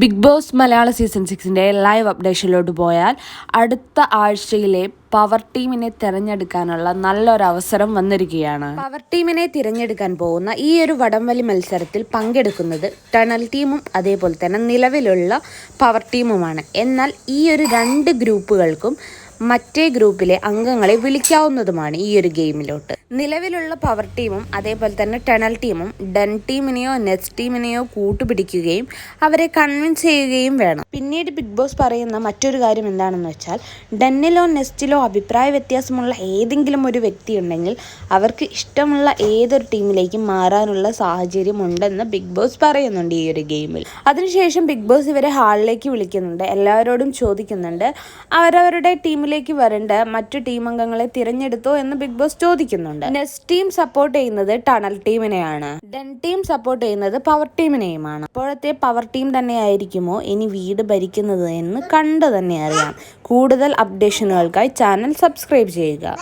Big Boss Malayalam season സിക്സിന്റെ live അപ്ഡേഷനിലോട്ട് പോയാൽ അടുത്ത ആഴ്ചയിലെ പവർ ടീമിനെ തിരഞ്ഞെടുക്കാനുള്ള നല്ലൊരു അവസരം വന്നിരിക്കുകയാണ്. പവർ ടീമിനെ തിരഞ്ഞെടുക്കാൻ പോകുന്ന ഈ ഒരു വടംവലി മത്സരത്തിൽ പങ്കെടുക്കുന്നത് ടണൽ ടീമും അതേപോലെ തന്നെ നിലവിലുള്ള പവർ ടീമുമാണ്. എന്നാൽ ഈ ഒരു രണ്ട് ഗ്രൂപ്പുകൾക്കും മറ്റേ ഗ്രൂപ്പിലെ അംഗങ്ങളെ വിളിക്കാവുന്നതുമാണ് ഈ ഒരു ഗെയിമിലോട്ട്. നിലവിലുള്ള പവർ ടീമും അതേപോലെ തന്നെ ടണൽ ടീമും ഡൻ ടീമിനെയോ നെറ്റ് ടീമിനെയോ കൂട്ടുപിടിക്കുകയും അവരെ കൺവിൻസ് ചെയ്യുകയും വേണം. പിന്നീട് ബിഗ് ബോസ് പറയുന്ന മറ്റൊരു കാര്യം എന്താണെന്ന് വെച്ചാൽ ഡെന്നിലോ നെസ്റ്റിലോ അഭിപ്രായ വ്യത്യാസമുള്ള ഏതെങ്കിലും ഒരു വ്യക്തി ഉണ്ടെങ്കിൽ അവർക്ക് ഇഷ്ടമുള്ള ഏതൊരു ടീമിലേക്കും മാറാനുള്ള സാഹചര്യം ഉണ്ടെന്ന് ബിഗ് ബോസ് പറയുന്നുണ്ട് ഈ ഒരു ഗെയിമിൽ. അതിനുശേഷം ബിഗ് ബോസ് ഇവരെ ഹാളിലേക്ക് വിളിക്കുന്നുണ്ട്. എല്ലാവരോടും ചോദിക്കുന്നുണ്ട്. അവരവരുടെ ടീമിലേക്ക് വരേണ്ട മറ്റു ടീം അംഗങ്ങളെ തിരഞ്ഞെടുത്തോ എന്ന് ബിഗ് ബോസ് ചോദിക്കുന്നുണ്ട്. നെസ്റ്റ് ടീം സപ്പോർട്ട് ചെയ്യുന്നത് ടണൽ ടീമിനെയാണ്. ഡെൻ ടീം സപ്പോർട്ട് ചെയ്യുന്നത് പവർ ടീമിനെയുമാണ്. അപ്പോഴത്തെ പവർ ടീം തന്നെ ആയിരിക്കുമോ ഇനി വീട് ഭരിക്കുന്നത് എന്ന് കണ്ടു തന്നെ അറിയാം. കൂടുതൽ അപ്ഡേഷനുകൾക്കായി ചാനൽ സബ്സ്ക്രൈബ് ചെയ്യുക.